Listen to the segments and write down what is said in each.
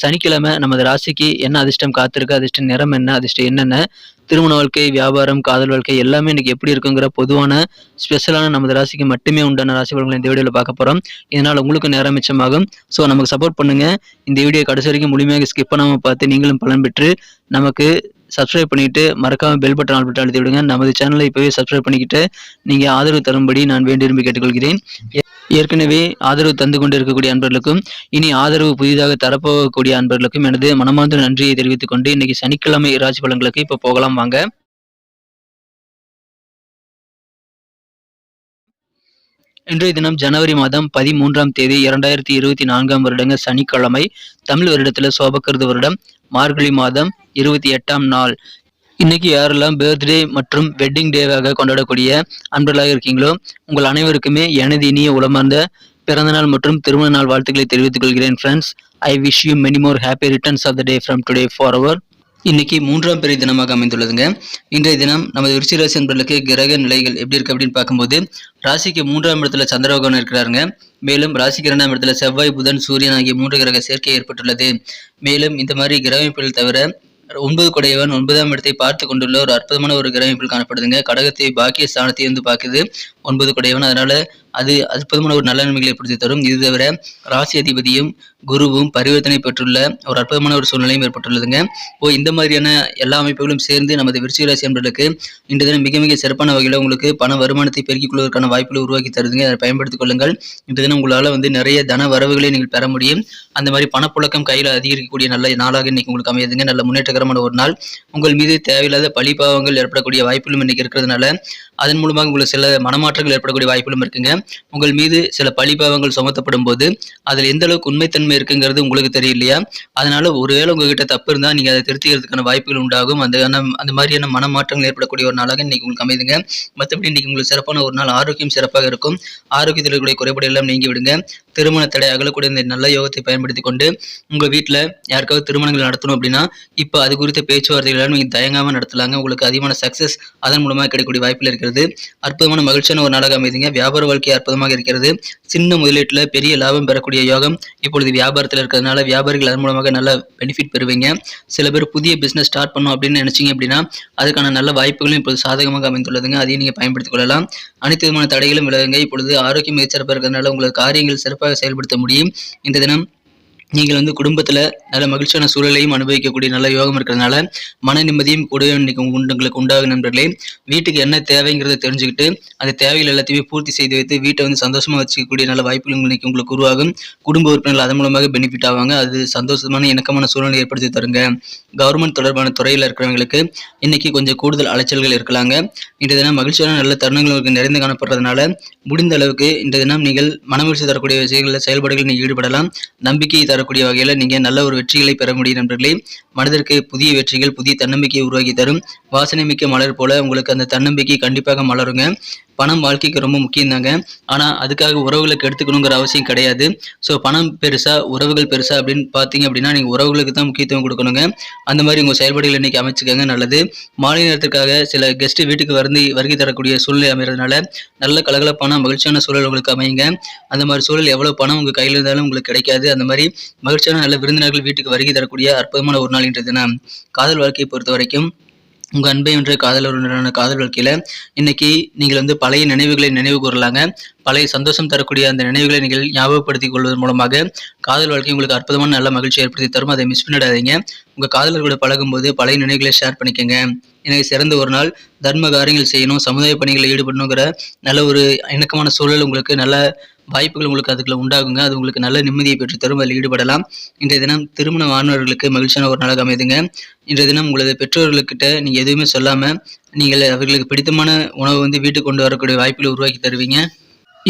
சனிக்கிழமை நமது ராசிக்கு என்ன அதிர்ஷ்டம் காத்திருக்கு அதிர்ஷ்டம் நிறம் என்ன அதிர்ஷ்டம் என்னென்ன திருமண வாழ்க்கை வியாபாரம் காதல் வாழ்க்கை எல்லாமே இன்னைக்கு எப்படி இருக்குங்கிற பொதுவான ஸ்பெஷலான நமது ராசிக்கு மட்டுமே உண்டான ராசி பலன்களை இந்த வீடியோவில் பார்க்க போகிறோம் இதனால் உங்களுக்கு நேரம் மிச்சமாகும். ஸோ நமக்கு சப்போர்ட் பண்ணுங்க. இந்த வீடியோ கடைசி வரைக்கும் முழுமையாக ஸ்கிப் பண்ணாமல் பார்த்து நீங்களும் பலன் பெற்று நமக்கு சப்ஸ்கிரைப் பண்ணிட்டு மறக்காம பெல் பட்டன் ஆல் பட்டன் அழுத்தி விடுங்க. நமது சேனலை இப்போவே சப்ஸ்கிரைப் பண்ணிக்கிட்டு நீங்கள் ஆதரவு தரும்படி நான் வேண்டி விரும்பி கேட்டுக்கொள்கிறேன். ஏற்கனவே ஆதரவு தந்து கொண்டு இருக்கக்கூடிய அன்பர்களுக்கும் இனி ஆதரவு புதிதாக தரப்போகக்கூடிய அன்பர்களுக்கும் எனது மனமார்ந்த நன்றியை தெரிவித்துக் கொண்டு இன்னைக்கு சனிக்கிழமை ராசி பலன்களுக்கு இப்போ போகலாம் வாங்க. இன்றைய தினம் ஜனவரி மாதம் பதிமூன்றாம் தேதி இரண்டாயிரத்தி இருபத்தி நான்காம் வருடங்க சனிக்கிழமை தமிழ் வருடத்துல சோபக்கிருது வருடம் மார்கழி மாதம் இருபத்தி எட்டாம் நாள். இன்னைக்கு யாரெல்லாம் பர்த்டே மற்றும் வெட்டிங் டேவாக கொண்டாடக்கூடிய அன்பர்களாக இருக்கீங்களோ உங்கள் அனைவருக்குமே எனது இனிய உளமார்ந்த பிறந்தநாள் மற்றும் திருமண நாள் வாழ்த்துக்களை தெரிவித்துக் கொள்கிறேன் friends I wish you many more happy returns of the day from today for our இன்னைக்கு மூன்றாம் பெரிய தினமாக அமைந்துள்ளதுங்க. இன்றைய தினம் நமது விருச்சிக ராசி என்பர்களுக்கு கிரக நிலைகள் எப்படி இருக்கு அப்படின்னு பார்க்கும்போது ராசிக்கு மூன்றாம் இடத்துல சந்திரபகவான் இருக்கிறாருங்க. மேலும் ராசிக்கு இரண்டாம் இடத்துல செவ்வாய் புதன் சூரியன் ஆகிய மூன்று கிரக சேர்க்கை ஏற்பட்டுள்ளது. மேலும் இந்த மாதிரி கிரக அமைப்புகள் தவிர ஒன்பது குடையவன் ஒன்பதாம் இடத்தை பார்த்து கொண்டுள்ள ஒரு அற்புதமான ஒரு கிரக அமைப்பில் காணப்படுதுங்க. கடகத்தை பாக்கிய ஸ்தானத்தை வந்து பார்க்குது. ஒன்பது குடையவன். அதனால அது அற்புதமான ஒரு நல்ல நன்மைகளை ஏற்படுத்தி தரும். இது தவிர ராசி அதிபதியும் குருவும் பரிவர்த்தனை பெற்றுள்ள ஒரு அற்புதமான ஒரு சூழ்நிலையும் ஏற்பட்டுள்ளதுங்க. இப்போ இந்த மாதிரியான எல்லா அமைப்புகளும் சேர்ந்து நமது விருச்சிக ராசி என்பதற்கு இன்று தினம் மிக மிக சிறப்பான வகையில் உங்களுக்கு பண வருமானத்தை பெருக்கிக் கொள்வதற்கான வாய்ப்புகளை உருவாக்கி தருதுங்க. அதை பயன்படுத்திக் கொள்ளுங்கள். இன்று தினம் உங்களால் வந்து நிறைய தன வரவுகளை நீங்கள் பெற முடியும். அந்த மாதிரி பணப்புழக்கம் கையில் அதிகரிக்கக்கூடிய நல்ல நாளாக இன்னைக்கு உங்களுக்கு அமையுதுங்க. நல்ல முன்னேற்றகரமான ஒரு நாள் உங்கள் மீது தேவையில்லாத பழி பாவங்கள் ஏற்படக்கூடிய வாய்ப்புகளும் இன்னைக்கு இருக்கிறதுனால அதன் மூலமாக உங்களுக்கு சில மனமாற்றங்கள் ஏற்படக்கூடிய வாய்ப்புகளும் இருக்குங்க. உங்கள் மீது சில பழிபாவங்கள் சுமத்தப்படும் போது அதில் எந்த அளவுக்கு உண்மைத்தன்மை இருக்குங்கிறது உங்களுக்கு தெரியலையா? அதனால ஒருவேளை உங்ககிட்ட தப்பு இருந்தால் நீங்கள் அதை திருத்திக்கிறதுக்கான வாய்ப்புகள் உண்டாகும். அந்த அந்த மாதிரியான மனமாற்றங்கள் ஏற்படக்கூடிய ஒரு நாளாக இன்னைக்கு உங்களுக்கு அமைதுங்க. மற்றபடி இன்னைக்கு உங்களுக்கு சிறப்பான ஒரு நாள் ஆரோக்கியம் சிறப்பாக இருக்கும். ஆரோக்கியத்தில் இருக்கக்கூடிய குறைபாடு எல்லாம் நீங்கி விடுங்க. திருமண தடை அகலக்கூடிய இந்த நல்ல யோகத்தை பயன்படுத்தி கொண்டு உங்கள் வீட்டில் யாருக்காவது திருமணங்கள் நடத்தணும் அப்படின்னா இப்போ அது குறித்த பேச்சுவார்த்தைகள் நீங்கள் தயங்காமல் நடத்தலாங்க. உங்களுக்கு அதிகமான சக்ஸஸ் அதன் மூலமாக கிடைக்கக்கூடிய வாய்ப்பில் இருக்கிறது. அற்புதமான மகிழ்ச்சியான ஒரு நாளாக அமைதிங்க. வியாபார வாழ்க்கை அற்புதமாக இருக்கிறது. சின்ன முதலீட்டில் பெரிய லாபம் பெறக்கூடிய யோகம் இப்பொழுது வியாபாரத்தில் இருக்கிறதுனால வியாபாரிகள் அதன் மூலமாக நல்ல பெனிஃபிட் பெறுவீங்க. சில பேர் புதிய பிஸ்னஸ் ஸ்டார்ட் பண்ணணும் அப்படின்னு நினைச்சீங்க அப்படின்னா அதுக்கான நல்ல வாய்ப்புகளும் இப்போது சாதகமாக அமைந்துள்ளதுங்க. அதையும் நீங்கள் பயன்படுத்திக் கொள்ளலாம். அனைத்து விதமான தடைகளும் விலகுங்க. இப்பொழுது ஆரோக்கியம் மிகச்சிறப்பாக இருக்கிறதுனால உங்களுக்கு காரியங்கள் சிறப்பாக செயல்படுத்த முடியும். இந்த தினம் நீங்கள் வந்து குடும்பத்தில் நல்ல மகிழ்ச்சியான சூழலையும் அனுபவிக்கக்கூடிய நல்ல யோகம் இருக்கிறதுனால மன நிம்மதியும் கூட இன்னைக்கு உண்டு- உங்களுக்கு உண்டாகும் நண்பர்களே. வீட்டுக்கு என்ன தேவைங்கிறத தெரிஞ்சுக்கிட்டு அந்த தேவைகள் எல்லாத்தையுமே பூர்த்தி செய்து வைத்து வீட்டை வந்து சந்தோஷமா வச்சுக்கக்கூடிய நல்ல வாய்ப்புகள் இன்னைக்கு உங்களுக்கு உருவாகும். குடும்ப உறுப்பினர்கள் அதன் மூலமாக பெனிஃபிட் ஆவாங்க. அது சந்தோஷமான இணக்கமான சூழலை ஏற்படுத்தி தருங்க. கவர்மெண்ட் தொடர்பான துறையில் இருக்கிறவங்களுக்கு இன்னைக்கு கொஞ்சம் கூடுதல் அலைச்சல்கள் இருக்கலாங்க. இன்றைய தினம் மகிழ்ச்சியான நல்ல தருணங்கள் உங்களுக்கு நிறைந்து காணப்படுறதுனால முடிந்த அளவுக்கு இந்த தினம் நீங்கள் மனமகிழ்ச்சி தரக்கூடிய விஷயங்களில் செயல்பாடுகளில் நீங்கள் ஈடுபடலாம். நம்பிக்கை தரக்கூடிய வகையில் நீங்கள் நல்ல ஒரு வெற்றிகளை பெற முடியும் நண்பர்களே. மனதிற்கு புதிய வெற்றிகள் புதிய தன்னம்பிக்கையை உருவாக்கி தரும். வாசனை மிக்க மலர் போல உங்களுக்கு அந்த தன்னம்பிக்கை கண்டிப்பாக மலருங்க. பணம் வாழ்க்கைக்கு ரொம்ப முக்கியம் தாங்க ஆனால் அதுக்காக உறவுகளுக்கு எடுத்துக்கணுங்கிற அவசியம் கிடையாது. ஸோ பணம் பெருசா உறவுகள் பெருசா அப்படின்னு பார்த்தீங்க அப்படின்னா நீங்கள் உறவுகளுக்கு தான் முக்கியத்துவம் கொடுக்கணுங்க. அந்த மாதிரி உங்கள் செயல்பாடுகள் இன்னைக்கு அமைச்சுக்கோங்க நல்லது. மாலை நேரத்திற்காக சில கெஸ்ட் வீட்டுக்கு வந்து வருகை தரக்கூடிய சூழ்நிலை அமைகிறதுனால நல்ல கலகலப்பான மகிழ்ச்சியான சூழல் உங்களுக்கு அமையுங்க. அந்த மாதிரி சூழல் எவ்வளோ பணம் உங்கள் கையில் இருந்தாலும் உங்களுக்கு கிடைக்காது. அந்த மாதிரி மகிழ்ச்சியான நல்ல விருந்தினர்கள் வீட்டுக்கு வருகை தரக்கூடிய அற்புதமான ஒரு நாள் இன்றைய தினம். காதல் வாழ்க்கையை பொறுத்த வரைக்கும் உங்கள் அன்பை என்ற காதலருடனான காதல் வாழ்க்கையில் இன்னைக்கு நீங்கள் வந்து பழைய நினைவுகளை நினைவு கூறலாங்க. பழைய சந்தோஷம் தரக்கூடிய அந்த நினைவுகளை நீங்கள் ஞாபகப்படுத்திக் கொள்வதன் மூலமாக காதல் வாழ்க்கை உங்களுக்கு அற்புதமான நல்ல மகிழ்ச்சி ஏற்படுத்தி தரும். அதை மிஸ் பண்ணிடாதீங்க. உங்கள் காதலர்களோட பழகும்போது பழைய நினைவுகளை ஷேர் பண்ணிக்கோங்க. எனக்கு சிறந்த ஒரு நாள் தர்ம காரியங்கள் செய்யணும் சமுதாய பணிகளில் ஈடுபடணுங்கிற நல்ல ஒரு இணக்கமான சூழல் உங்களுக்கு நல்ல வாய்ப்புகள் உங்களுக்கு அதுக்குள்ள உண்டாகுங்க. அது உங்களுக்கு நல்ல நிம்மதியை பெற்று தரும். அதில் ஈடுபடலாம். இன்றைய தினம் திருமண மாணவர்களுக்கு மகிழ்ச்சியான ஒரு நாளாக அமைதுங்க. இன்றைய தினம் உங்களது பெற்றோர்களுக்கிட்ட நீங்கள் எதுவுமே சொல்லாமல் நீங்கள் அவர்களுக்கு பிடித்தமான உணவு வந்து வீட்டுக்கு கொண்டு வரக்கூடிய வாய்ப்புகளை உருவாக்கி தருவீங்க.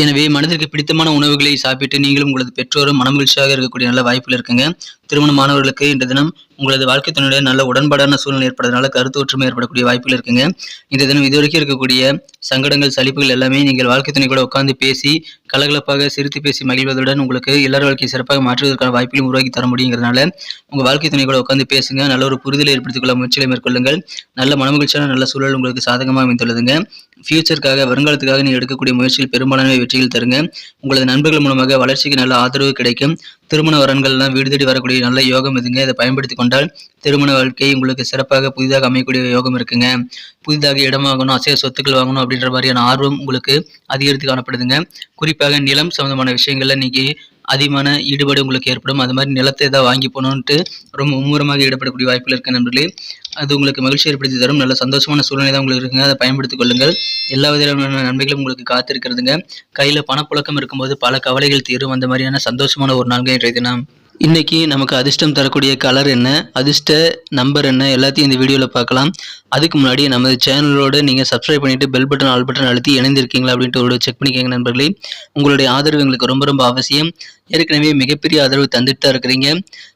எனவே மனதிற்கு பிடித்தமான உணவுகளை சாப்பிட்டு நீங்களும் உங்களது பெற்றோரும் மனமகிழ்ச்சியாக இருக்கக்கூடிய நல்ல வாய்ப்புகள் இருக்குங்க. திருமணமானவர்களுக்கு இன்று தினம் உங்களது வாழ்க்கை துணையுடைய நல்ல உடன்பாடான சூழ்நிலை ஏற்படுறதுனால கருத்து ஒற்றுமை ஏற்படக்கூடிய வாய்ப்புகள் இருக்குங்க. இந்த தினம் இதுவரைக்கும் இருக்கக்கூடிய சங்கடங்கள் சலிப்புகள் எல்லாமே நீங்கள் வாழ்க்கை துணை கூட உட்கார்ந்து பேசி கலகலப்பாக சிரித்து பேசி மகிழ்வதுடன் உங்களுக்கு இல்லற வாழ்க்கையை சிறப்பாக மாற்றுவதற்கான வாய்ப்புகளும் உருவாக்கி தர முடியுங்கிறதுனால உங்கள் வாழ்க்கை துணை கூட உட்கார்ந்து பேசுங்க. நல்ல ஒரு புரிதலை ஏற்படுத்திக் கொள்ள முயற்சிகளை மேற்கொள்ளுங்கள். நல்ல மனமகிழ்ச்சியான நல்ல சூழல் உங்களுக்கு சாதகமாக அமைந்துள்ளதுங்க. ஃபியூச்சருக்காக வருங்காலத்துக்காக நீ எடுக்கக்கூடிய முயற்சிகள் பெரும்பாலான வெற்றிகள் தருங்க. உங்களது நண்பர்கள் மூலமாக வளர்ச்சிக்கு நல்ல ஆதரவு கிடைக்கும். திருமண வரன்கள்லாம் வீடு தேடி வரக்கூடிய நல்ல யோகம் இதுங்க இதை பயன்படுத்தி கொண்டால் திருமண வாழ்க்கை உங்களுக்கு சிறப்பாக புதிதாக அமையக்கூடிய யோகம் இருக்குங்க. புதிதாக இடம் வாங்கணும் அசைய சொத்துக்கள் வாங்கணும் அப்படின்ற மாதிரியான ஆர்வம் உங்களுக்கு அதிகரித்து காணப்படுதுங்க. குறிப்பாக நிலம் சம்பந்தமான விஷயங்கள்ல இன்னைக்கு அதிகமான ஈடுபாடு உங்களுக்கு ஏற்படும். அது மாதிரி நிலத்தை ஏதாவது வாங்கி போகணுன்ட்டு ரொம்ப மும்முரமாக ஈடுபடக்கூடிய வாய்ப்புகள் இருக்கு நண்பர்களே. அது உங்களுக்கு மகிழ்ச்சி ஏற்படுத்தி தரும். நல்ல சந்தோஷமான சூழ்நிலை தான் உங்களுக்கு இருக்குங்க. அதை பயன்படுத்திக் கொள்ளுங்கள். எல்லா விதமான நன்மைகளும் உங்களுக்கு காத்திருக்கிறதுங்க. கையில் பணப்புழக்கம் இருக்கும்போது பல கவலைகள் தீரும். அந்த மாதிரியான சந்தோஷமான ஒரு நாள்கள் இன்றைய தினம். இன்னைக்கு நமக்கு அதிர்ஷ்டம் தரக்கூடிய கலர் என்ன? அதிர்ஷ்ட நம்பர் என்ன? எல்லாத்தையும் இந்த வீடியோவில் பார்க்கலாம். அதுக்கு முன்னாடி நமது சேனலோடு நீங்கள் சப்ஸ்கிரைப் பண்ணிவிட்டு பெல் பட்டன் ஆல் பட்டன் அழுத்தி இணைந்திருக்கீங்களா அப்படின்ட்டு ஒரு செக் பண்ணிக்கோங்க நண்பர்களே. உங்களுடைய ஆதரவு எங்களுக்கு ரொம்ப ரொம்ப அவசியம். ஏற்கனவே மிகப்பெரிய ஆதரவு தந்துட்டு தான் இருக்கிறீங்க.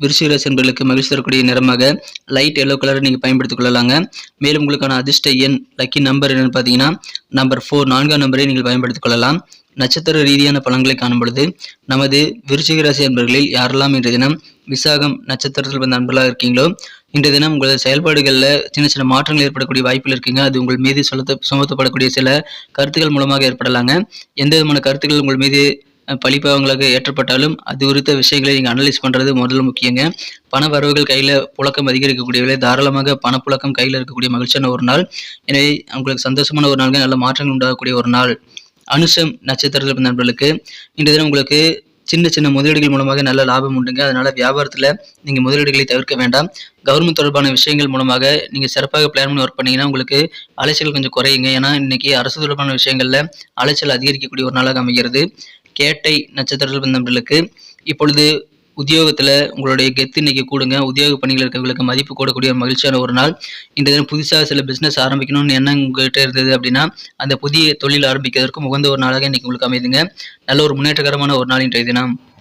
விருச்சிக ராசி என்பர்களுக்கு மகிழ்ச்சி தரக்கூடிய நிறமாக லைட் எல்லோ கலரை நீங்கள் பயன்படுத்திக் கொள்ளலாங்க. மேலும் உங்களுக்கான அதிர்ஷ்ட எண் லக்கி நம்பர் என்னென்னு பார்த்தீங்கன்னா நம்பர் ஃபோர் நான்காம் நம்பரை நீங்கள் பயன்படுத்திக் கொள்ளலாம். நட்சத்திர ரீதியான பலன்களை காணும் பொழுது நமது விருச்சிக ராசி அன்பர்களில் யாரெல்லாம் இன்றைய தினம் விசாகம் நட்சத்திரத்தில் வந்த அன்பர்களாக இருக்கீங்களோ இன்றைய தினம் உங்களது செயல்பாடுகளில் சின்ன சின்ன மாற்றங்கள் ஏற்படக்கூடிய வாய்ப்பில் இருக்கீங்க. அது உங்கள் மீது செலுத்த சுமத்தப்படக்கூடிய சில கருத்துக்கள் மூலமாக ஏற்படலாங்க. எந்த விதமான கருத்துக்கள் உங்கள் மீது பழிப்பாவங்களுக்கு ஏற்றப்பட்டாலும் அது குறித்த விஷயங்களை நீங்கள் அனலைஸ் பண்ணுறது முதல்ல முக்கியங்க. பண வரவுகள் கையில் புழக்கம் அதிகரிக்கக்கூடியவில்லை தாராளமாக பணப்புழக்கம் கையில் இருக்கக்கூடிய மகிழ்ச்சியான ஒரு நாள். எனவே உங்களுக்கு சந்தோஷமான ஒரு நாள்கள் நல்ல மாற்றங்கள் உண்டாகக்கூடிய ஒரு நாள். அனுஷம் நட்சத்திரத்தில் பிறந்த நண்பர்களுக்கு இன்றைய தினம் உங்களுக்கு சின்ன சின்ன முதலீடுகள் மூலமாக நல்ல லாபம் உண்டுங்க. அதனால வியாபாரத்தில் நீங்கள் முதலீடுகளை தவிர்க்க வேண்டாம். கவர்மெண்ட் தொடர்பான விஷயங்கள் மூலமாக நீங்கள் சிறப்பாக பிளான் பண்ணி ஒர்க் பண்ணீங்கன்னா உங்களுக்கு அலைச்சல் கொஞ்சம் குறையுங்க. ஏன்னா இன்னைக்கு அரசு தொடர்பான விஷயங்களில் அலைச்சல் அதிகரிக்கக்கூடிய ஒரு நாளாக அமைகிறது. கேட்டை நட்சத்திரத்தில் பிறந்த இப்பொழுது உத்தியோகத்தில் உங்களுடைய கெத்து இன்னைக்கு கூடுங்க. உத்தியோக பணிகள் இருக்கிறவங்களுக்கு மதிப்பு கூடக்கூடிய மகிழ்ச்சியான ஒரு நாள். இந்த தினம் புதுசாக சில பிஸ்னஸ் ஆரம்பிக்கணும்னு என்ன உங்கள்கிட்ட இருந்தது அப்படின்னா அந்த புதிய தொழில் ஆரம்பிக்கிறதுக்கு உகந்த ஒரு நாளாக இன்னைக்கு உங்களுக்கு அமைதுங்க. நல்ல ஒரு முன்னேற்றகரமான ஒரு நாள் இன்றைய தினம்.